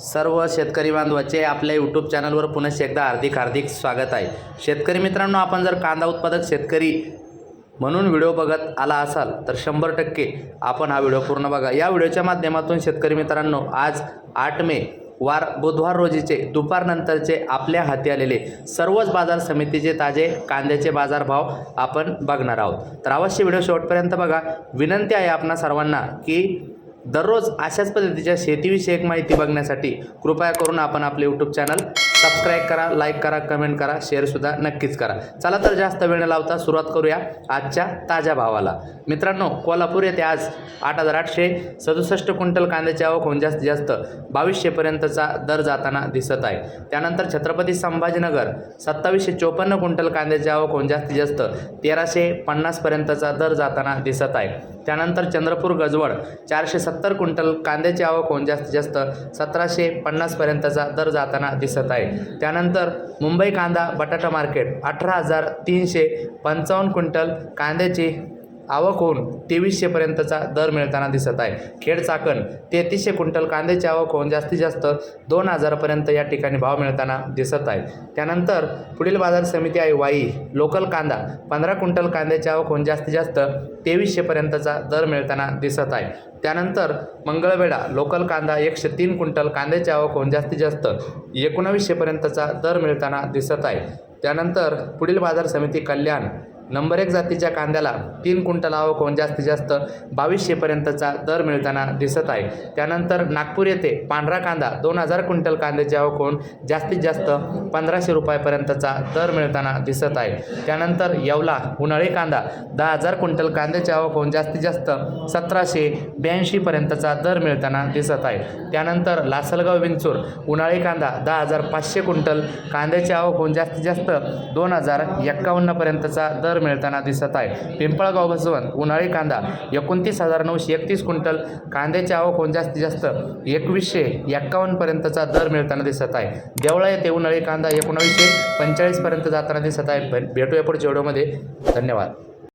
सर्व शेतकरी बांधवाचे आपल्या यूट्यूब चॅनलवर पुन्हा एकदा हार्दिक हार्दिक स्वागत आहे. शेतकरी मित्रांनो आपण जर कांदा उत्पादक शेतकरी म्हणून व्हिडिओ बघत आला असाल तर शंभर टक्के आपण हा व्हिडिओ पूर्ण बघा. या व्हिडिओच्या माध्यमातून शेतकरी मित्रांनो आज आठ मे वार बुधवार रोजीचे दुपारनंतरचे आपल्या हाती आलेले सर्वच बाजार समितीचे ताजे कांद्याचे बाजारभाव आपण बघणार आहोत. तर अवश्य व्हिडिओ शेवटपर्यंत बघा. विनंती आहे आपणा सर्वांना की दररोज अशाच पद्धतीच्या शेतीविषयक माहिती बघण्यासाठी कृपया करून आपण आपले यूट्यूब चॅनल सबस्क्राईब करा लाईक करा कमेंट करा शेअरसुद्धा नक्कीच करा. चला तर जास्त वेळ लावता सुरुवात करूया आजच्या ताज्या भावाला. मित्रांनो कोल्हापूर येथे आज आठ हजार आठशे सदुसष्ट क्विंटल कांद्याची आवक होऊन जास्तीत जास्त बावीसशेपर्यंतचा दर जाताना दिसत आहे. त्यानंतर छत्रपती संभाजीनगर सत्तावीसशे चोपन्न क्विंटल कांद्याची आवक होऊन जास्तीत जास्त तेराशे पन्नासपर्यंतचा दर जाताना दिसत आहे. त्यानंतर चंद्रपूर गजवड चारशे सत्तर क्विंटल कांद्याची आवक होऊन जास्तीत जास्त सतराशे पन्नासपर्यंतचा दर जाताना दिसत आहे. त्यानंतर मुंबई कांदा बटाटा मार्केट अठरा हजार तीनशे पंचावन्न क्विंटल कांद्याची आवक होऊन तेवीसशेपर्यंतचा दर मिळताना दिसत आहे. खेड चाकण तेहतीसशे क्विंटल कांद्याची आवक होऊन जास्तीत जास्त दोन हजारपर्यंत या ठिकाणी भाव मिळताना दिसत आहे. त्यानंतर पुढील बाजार समिती आहे वाई लोकल कांदा पंधरा क्विंटल कांद्याची आवक होऊन जास्तीत जास्त तेवीसशेपर्यंतचा दर मिळताना दिसत आहे. त्यानंतर मंगळवेढा लोकल कांदा एकशे तीन क्विंटल कांद्याची आवक होऊन जास्तीत जास्त एकोणावीसशेपर्यंतचा दर मिळताना दिसत आहे. त्यानंतर पुढील बाजार समिती कल्याण नंबर एक जातीच्या कांद्याला तीन क्विंटल आवक होऊन जास्तीत जास्त बावीसशेपर्यंतचा दर मिळताना दिसत आहे. त्यानंतर नागपूर येथे पांढरा कांदा दोन हजार क्विंटल कांद्याची आवक जास्तीत जास्त पंधराशे रुपयापर्यंतचा दर मिळताना दिसत आहे. त्यानंतर येवला उन्हाळी कांदा दहा हजार क्विंटल कांद्याची आवक होऊन जास्तीत जास्त सतराशे ब्याऐंशीपर्यंतचा दर मिळताना दिसत आहे. त्यानंतर लासलगाव विंचूर उन्हाळी कांदा दहा हजार पाचशे क्विंटल कांद्याची आवक होऊन जास्तीत जास्त दोन हजार एक्कावन्नपर्यंतचा दर मिळताना दिसत आहे. पिंपळगाव बसवंत उन्हाळी कांदा एकोणतीस हजार नऊशे एकतीस क्विंटल. कांद्याची आवक होऊन जास्तीत जास्त एकवीसशे एक्कावन्नपर्यंतचा दर मिळताना दिसत आहे. देवळा येथे उन्हाळी कांदा एकोणावीसशे पंचेचाळीसपर्यंत जाताना दिसत आहे. भेटूया पुढच्या व्हिडिओमध्ये. धन्यवाद.